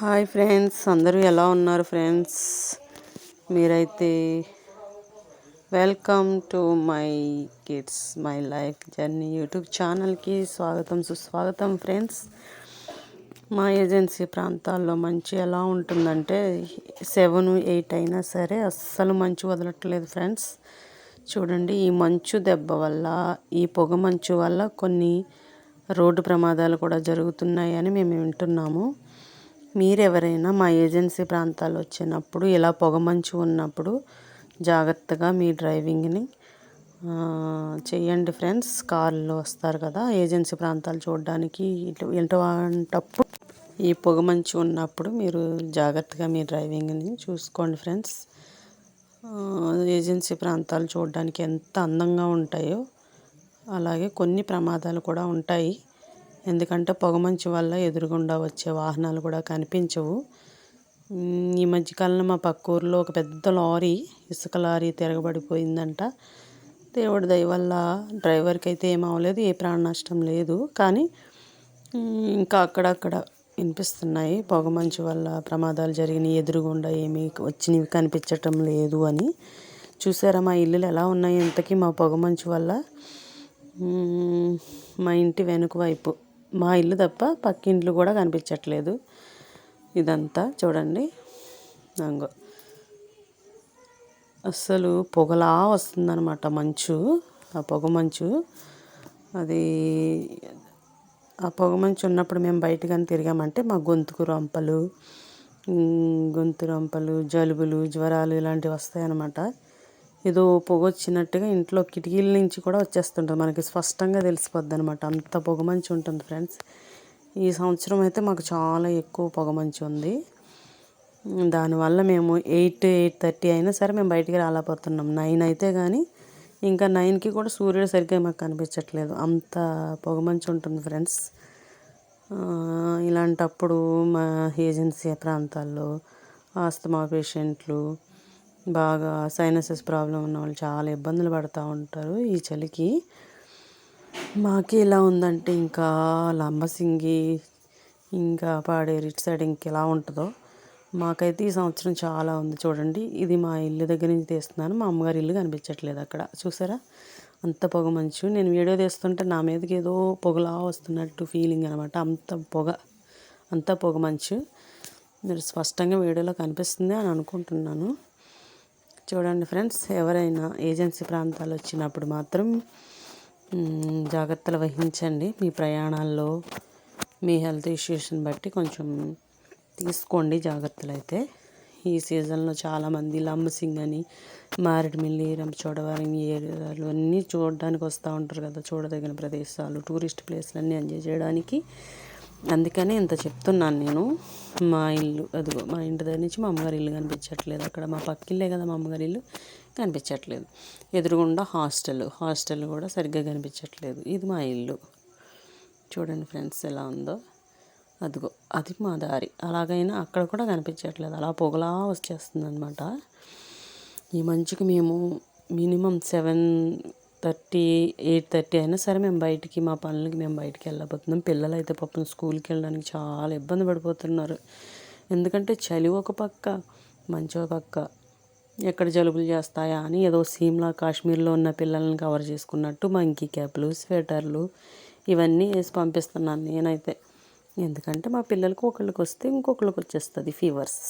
Hi friends అందరూ ఎలా ఉన్నారు ఫ్రెండ్స్? మీరైతే welcome to my kids my life journey YouTube ఛానల్కి స్వాగతం సుస్వాగతం ఫ్రెండ్స్. మా ఏజెన్సీ ప్రాంతాల్లో మంచి ఎలా ఉంటుందంటే సెవెన్ ఎయిట్ అయినా సరే అస్సలు మంచు వదలట్లేదు ఫ్రెండ్స్. చూడండి ఈ మంచు దెబ్బ వల్ల ఈ పొగ మంచు వల్ల కొన్ని రోడ్డు ప్రమాదాలు కూడా జరుగుతున్నాయని మేము వింటున్నాము. మీరెవరైనా మా ఏజెన్సీ ప్రాంతాలు వచ్చినప్పుడు ఇలా పొగమంచు ఉన్నప్పుడు జాగ్రత్తగా మీ డ్రైవింగ్ని చేయండి ఫ్రెండ్స్. కార్లో వస్తారు కదా ఏజెన్సీ ప్రాంతాలు చూడడానికి ఇటు ఇటువంటప్పుడు ఈ పొగమంచు ఉన్నప్పుడు మీరు జాగ్రత్తగా మీ డ్రైవింగ్ని చూసుకోండి ఫ్రెండ్స్. ఏజెన్సీ ప్రాంతాలు చూడడానికి ఎంత అందంగా ఉంటాయో అలాగే కొన్ని ప్రమాదాలు కూడా ఉంటాయి. ఎందుకంటే పొగమంచు వల్ల ఎదురుగుండా వచ్చే వాహనాలు కూడా కనిపించవు. ఈ మధ్యకాలంలో మా పక్క ఊర్లో ఒక పెద్ద లారీ ఇసుక లారీ తిరగబడిపోయిందంట. దేవుడి దయ వల్ల డ్రైవర్కి అయితే ఏం అవ్వలేదు ఏ ప్రాణ నష్టం లేదు. కానీ ఇంకా అక్కడక్కడ వినిపిస్తున్నాయి. పొగమంచు వల్ల ప్రమాదాలు జరిగినాయి ఎదురుగుండా ఏమీ వచ్చినవి కనిపించటం లేదు అని. చూసారా మా ఇల్లులు ఎలా ఉన్నాయి? ఇంతకీ మా పొగమంచు వల్ల మా ఇంటి వెనుక వైపు మా ఇల్లు తప్ప పక్కింట్లు కూడా కనిపించట్లేదు. ఇదంతా చూడండి. అంగో అస్సలు పొగలా వస్తుందన్నమాట మంచు. ఆ పొగ మంచు. అది ఆ పొగ మంచు ఉన్నప్పుడు మేము బయట కానీ తిరిగామంటే మా గొంతుకు రొంపలు గొంతు రొంపలు జలుబులు జ్వరాలు ఇలాంటివి వస్తాయన్నమాట. ఏదో పొగ వచ్చినట్టుగా ఇంట్లో కిటికీల నుంచి కూడా వచ్చేస్తుంటుంది. మనకి స్పష్టంగా తెలిసిపోద్ది అనమాట అంత పొగమంచి ఉంటుంది ఫ్రెండ్స్. ఈ సంవత్సరం అయితే మాకు చాలా ఎక్కువ పొగమంచి ఉంది. దానివల్ల మేము ఎయిట్ ఎయిట్ థర్టీ అయినా సరే మేము బయటికి రాలేకపోతున్నాం. నైన్ అయితే కానీ ఇంకా నైన్కి కూడా సూర్యుడు సరిగ్గా మాకు కనిపించట్లేదు. అంత పొగమంచి ఉంటుంది ఫ్రెండ్స్. ఇలాంటప్పుడు మా ఏజెన్సీ ప్రాంతాల్లో ఆస్తమా పేషెంట్లు బాగా సైనసెస్ ప్రాబ్లం ఉన్న వాళ్ళు చాలా ఇబ్బందులు పడుతూ ఉంటారు ఈ చలికి. మాకు ఎలా ఉందంటే ఇంకా లంబసింగి ఇంకా పాడేరు ఇటు సైడ్ ఇంకెలా ఉంటుందో మాకైతే ఈ సంవత్సరం చాలా ఉంది చూడండి. ఇది మా ఇల్లు దగ్గర నుంచి తీస్తున్నాను. మా అమ్మగారి ఇల్లు కనిపించట్లేదు అక్కడ. చూసారా? అంత పొగ మంచు. నేను వీడియో తీస్తుంటే నా మీదకి ఏదో పొగలా వస్తున్నట్టు ఫీలింగ్ అనమాట అంత పొగ. అంత పొగ మంచు. మీరు స్పష్టంగా వీడియోలో కనిపిస్తుంది అని అనుకుంటున్నాను. చూడండి ఫ్రెండ్స్ ఎవరైనా ఏజెన్సీ ప్రాంతాలు వచ్చినప్పుడు మాత్రం జాగ్రత్తలు వహించండి. మీ ప్రయాణాల్లో మీ హెల్త్ ఇష్యూస్ని బట్టి కొంచెం తీసుకోండి జాగ్రత్తలు అయితే. ఈ సీజన్లో చాలామంది లంబసింగ్ అని మారేడుమిల్లి రంపచోడవరం ఏరియాలు అన్నీ చూడడానికి వస్తూ ఉంటారు కదా చూడదగిన ప్రదేశాలు టూరిస్ట్ ప్లేస్లు అన్నీ ఎంజాయ్ చేయడానికి. అందుకని ఇంత చెప్తున్నాను నేను. మా ఇల్లు అదిగో మా ఇంటి దగ్గర నుంచి మా అమ్మగారి ఇల్లు కనిపించట్లేదు. అక్కడ మా పక్కిల్లే కదా మా అమ్మగారి ఇల్లు కనిపించట్లేదు. ఎదురుగుండా హాస్టల్ హాస్టల్ కూడా సరిగ్గా కనిపించట్లేదు. ఇది మా ఇల్లు. చూడండి ఫ్రెండ్స్ ఎలా ఉందో. అదిగో అది మా దారి. అలాగైనా అక్కడ కూడా కనిపించట్లేదు. అలా పొగలా వచ్చేస్తుంది అనమాట ఈ మంచుకి మేము minimum seven thirty eight thirty అయినా సరే మేము బయటికి మా పనులకి మేము బయటికి వెళ్ళబోతున్నాం. పిల్లలు అయితే పాపం స్కూల్కి వెళ్ళడానికి చాలా ఇబ్బంది పడిపోతున్నారు. ఎందుకంటే చలి ఒక పక్క మంచి ఒక పక్క. ఎక్కడ జలుబులు చేస్తాయా అని ఏదో సీమ్లా కాశ్మీర్లో ఉన్న పిల్లల్ని కవర్ చేసుకున్నట్టు మంకీ క్యాప్లు స్వెటర్లు ఇవన్నీ వేసి పంపిస్తున్నాను నేనైతే. ఎందుకంటే మా పిల్లలకు ఒకళ్ళకి వస్తే ఇంకొకళ్ళకి వచ్చేస్తుంది ఫీవర్స్.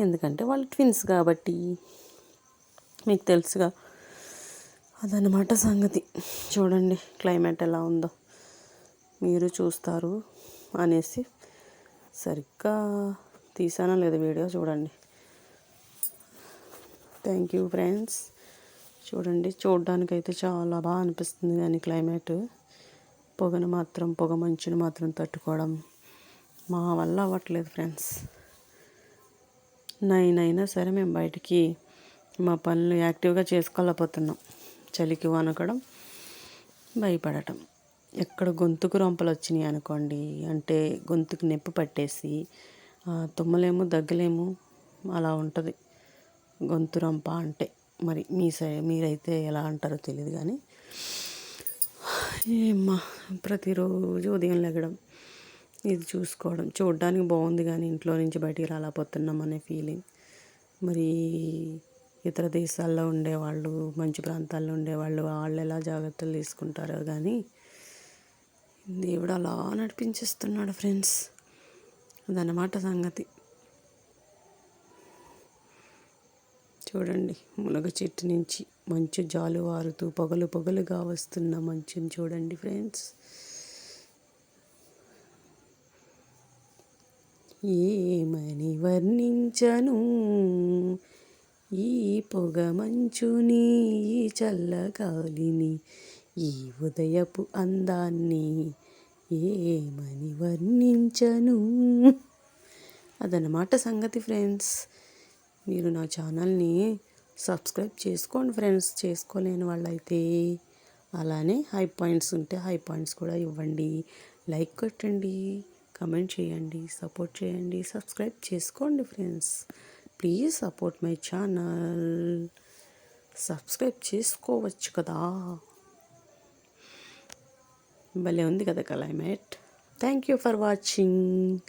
ఎందుకంటే వాళ్ళు ట్విన్స్ కాబట్టి మీకు తెలుసుగా అదనమాట సంగతి. చూడండి క్లైమేట్ ఎలా ఉందో. మీరు చూస్తారు అనేసి సరిగ్గా తీసానా లేదు వీడియో చూడండి. థ్యాంక్ యూ ఫ్రెండ్స్ చూడండి చూడడానికైతే చాలా బాగా అనిపిస్తుంది కానీ క్లైమేట్. పొగను మాత్రం పొగ మంచుని మాత్రం తట్టుకోవడం మా వల్ల అవ్వట్లేదు ఫ్రెండ్స్ నైన్ అయినా సరే మేము బయటికి మా పనులు యాక్టివ్గా చేసుకోలేకపోతున్నాం. చలికి వణకడం భయపడటం. ఎక్కడ గొంతుకు రొంపలు వచ్చినాయి అనుకోండి అంటే గొంతుకు నొప్పి పట్టేసి తుమ్మలేము దగ్గలేము అలా ఉంటుంది. గొంతు రొంప అంటే మరి మీ సై మీరైతే ఎలా అంటారో తెలియదు కానీ ఏమ్మా ప్రతిరోజు ఉదయం లెగడం ఇది చూసుకోవడం చూడడానికి బాగుంది కానీ ఇంట్లో నుంచి బయటికి రాలేకపోతున్నాం అనే ఫీలింగ్ మరి ఇతర దేశాల్లో ఉండేవాళ్ళు మంచి ప్రాంతాల్లో ఉండేవాళ్ళు వాళ్ళు ఎలా జాగ్రత్తలు తీసుకుంటారో కానీ దేవుడు అలా నడిపించేస్తున్నాడు ఫ్రెండ్స్. అదనమాట సంగతి. చూడండి మునగ చెట్టు నుంచి మంచు జాలువారుతూ పొగలు పొగలుగా వస్తున్న మంచుని చూడండి ఫ్రెండ్స్. ఏమని వర్ణించను? ఈ పొగ మంచుని ఈ చల్లగాలిని ఈ ఉదయపు అందాన్ని ఏమని వర్ణించను? అదనమాట సంగతి ఫ్రెండ్స్. మీరు నా ఛానల్ని సబ్స్క్రైబ్ చేసుకోండి ఫ్రెండ్స్. చేసుకోలేని వాళ్ళైతే అలానే హై పాయింట్స్ ఉంటే హై పాయింట్స్ కూడా ఇవ్వండి. లైక్ కొట్టండి కమెంట్ చేయండి సపోర్ట్ చేయండి సబ్స్క్రైబ్ చేసుకోండి friends. Please support my channel subscribe చేసుకోవచ్చు కదా. భలే ఉంది కదా climate thank you for watching